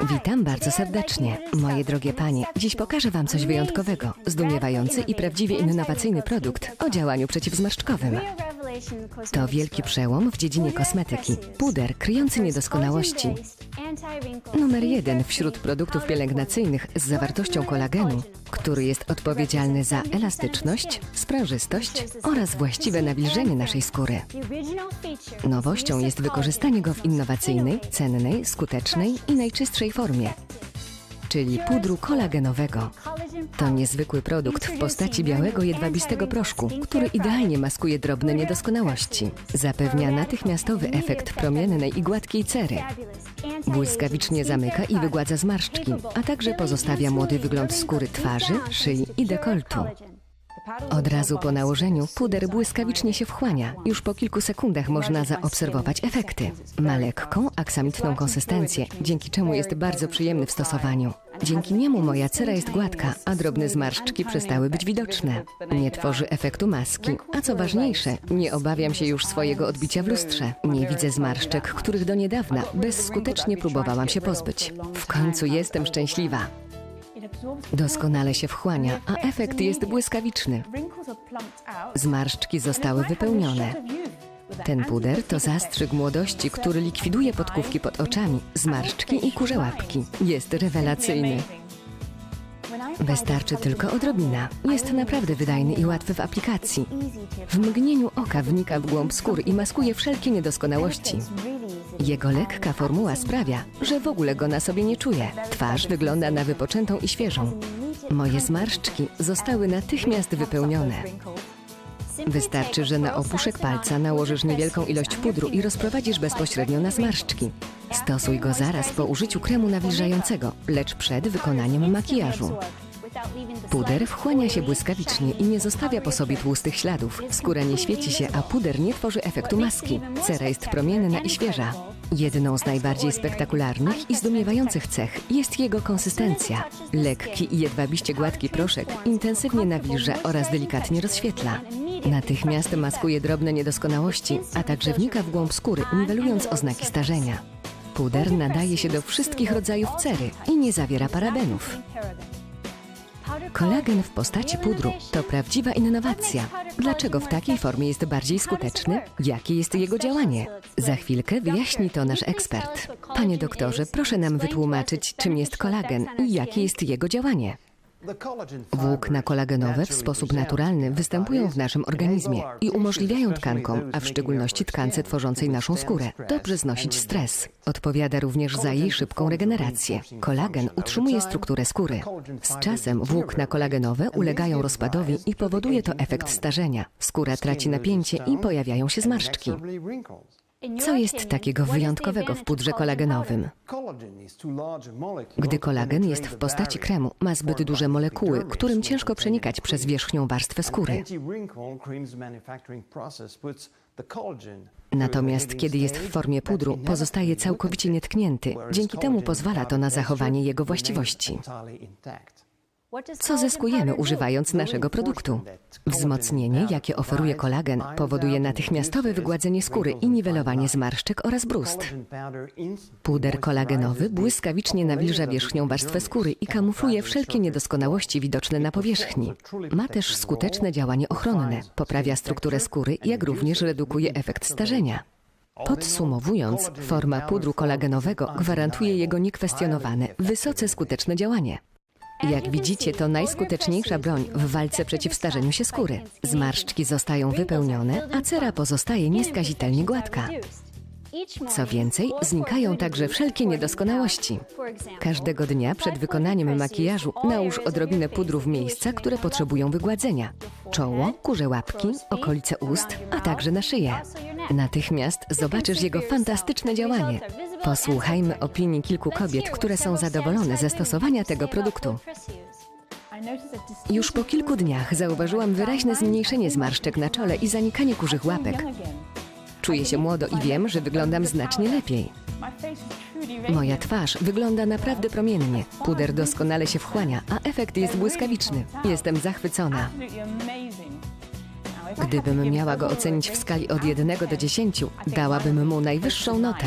Witam bardzo serdecznie, moje drogie panie. Dziś pokażę wam coś wyjątkowego, zdumiewający i prawdziwie innowacyjny produkt o działaniu przeciwzmarszczkowym. To wielki przełom w dziedzinie kosmetyki. Puder kryjący niedoskonałości. Numer jeden wśród produktów pielęgnacyjnych z zawartością kolagenu, który jest odpowiedzialny za elastyczność, sprężystość oraz właściwe nawilżenie naszej skóry. Nowością jest wykorzystanie go w innowacyjnej, cennej, skutecznej i najczystszej formie, czyli pudru kolagenowego. To niezwykły produkt w postaci białego jedwabistego proszku, który idealnie maskuje drobne niedoskonałości. Zapewnia natychmiastowy efekt promiennej i gładkiej cery. Błyskawicznie zamyka i wygładza zmarszczki, a także pozostawia młody wygląd skóry twarzy, szyi i dekoltu. Od razu po nałożeniu puder błyskawicznie się wchłania. Już po kilku sekundach można zaobserwować efekty. Ma lekką, aksamitną konsystencję, dzięki czemu jest bardzo przyjemny w stosowaniu. Dzięki niemu moja cera jest gładka, a drobne zmarszczki przestały być widoczne. Nie tworzy efektu maski, a co ważniejsze, nie obawiam się już swojego odbicia w lustrze. Nie widzę zmarszczek, których do niedawna bezskutecznie próbowałam się pozbyć. W końcu jestem szczęśliwa. Doskonale się wchłania, a efekt jest błyskawiczny. Zmarszczki zostały wypełnione. Ten puder to zastrzyk młodości, który likwiduje podkówki pod oczami, zmarszczki i kurze łapki. Jest rewelacyjny. Wystarczy tylko odrobina. Jest naprawdę wydajny i łatwy w aplikacji. W mgnieniu oka wnika w głąb skóry i maskuje wszelkie niedoskonałości. Jego lekka formuła sprawia, że w ogóle go na sobie nie czuję. Twarz wygląda na wypoczętą i świeżą. Moje zmarszczki zostały natychmiast wypełnione. Wystarczy, że na opuszek palca nałożysz niewielką ilość pudru i rozprowadzisz bezpośrednio na zmarszczki. Stosuj go zaraz po użyciu kremu nawilżającego, lecz przed wykonaniem makijażu. Puder wchłania się błyskawicznie i nie zostawia po sobie tłustych śladów. Skóra nie świeci się, a puder nie tworzy efektu maski. Cera jest promienna i świeża. Jedną z najbardziej spektakularnych i zdumiewających cech jest jego konsystencja. Lekki i jedwabiście gładki proszek intensywnie nawilża oraz delikatnie rozświetla. Natychmiast maskuje drobne niedoskonałości, a także wnika w głąb skóry, niwelując oznaki starzenia. Puder nadaje się do wszystkich rodzajów cery i nie zawiera parabenów. Kolagen w postaci pudru to prawdziwa innowacja. Dlaczego w takiej formie jest bardziej skuteczny? Jakie jest jego działanie? Za chwilkę wyjaśni to nasz ekspert. Panie doktorze, proszę nam wytłumaczyć, czym jest kolagen i jakie jest jego działanie. Włókna kolagenowe w sposób naturalny występują w naszym organizmie i umożliwiają tkankom, a w szczególności tkance tworzącej naszą skórę, dobrze znosić stres. Odpowiada również za jej szybką regenerację. Kolagen utrzymuje strukturę skóry. Z czasem włókna kolagenowe ulegają rozpadowi i powoduje to efekt starzenia. Skóra traci napięcie i pojawiają się zmarszczki. Co jest takiego wyjątkowego w pudrze kolagenowym? Gdy kolagen jest w postaci kremu, ma zbyt duże molekuły, którym ciężko przenikać przez wierzchnią warstwę skóry. Natomiast kiedy jest w formie pudru, pozostaje całkowicie nietknięty. Dzięki temu pozwala to na zachowanie jego właściwości. Co zyskujemy używając naszego produktu? Wzmocnienie, jakie oferuje kolagen, powoduje natychmiastowe wygładzenie skóry i niwelowanie zmarszczek oraz brust. Puder kolagenowy błyskawicznie nawilża wierzchnią warstwę skóry i kamufluje wszelkie niedoskonałości widoczne na powierzchni. Ma też skuteczne działanie ochronne, poprawia strukturę skóry, jak również redukuje efekt starzenia. Podsumowując, forma pudru kolagenowego gwarantuje jego niekwestionowane, wysoce skuteczne działanie. Jak widzicie, to najskuteczniejsza broń w walce przeciw starzeniu się skóry. Zmarszczki zostają wypełnione, a cera pozostaje nieskazitelnie gładka. Co więcej, znikają także wszelkie niedoskonałości. Każdego dnia przed wykonaniem makijażu nałóż odrobinę pudru w miejsca, które potrzebują wygładzenia. Czoło, kurze łapki, okolice ust, a także na szyję. Natychmiast zobaczysz jego fantastyczne działanie. Posłuchajmy opinii kilku kobiet, które są zadowolone ze stosowania tego produktu. Już po kilku dniach zauważyłam wyraźne zmniejszenie zmarszczek na czole i zanikanie kurzych łapek. Czuję się młodo i wiem, że wyglądam znacznie lepiej. Moja twarz wygląda naprawdę promiennie. Puder doskonale się wchłania, a efekt jest błyskawiczny. Jestem zachwycona. Gdybym miała go ocenić w skali od 1 do 10, dałabym mu najwyższą notę.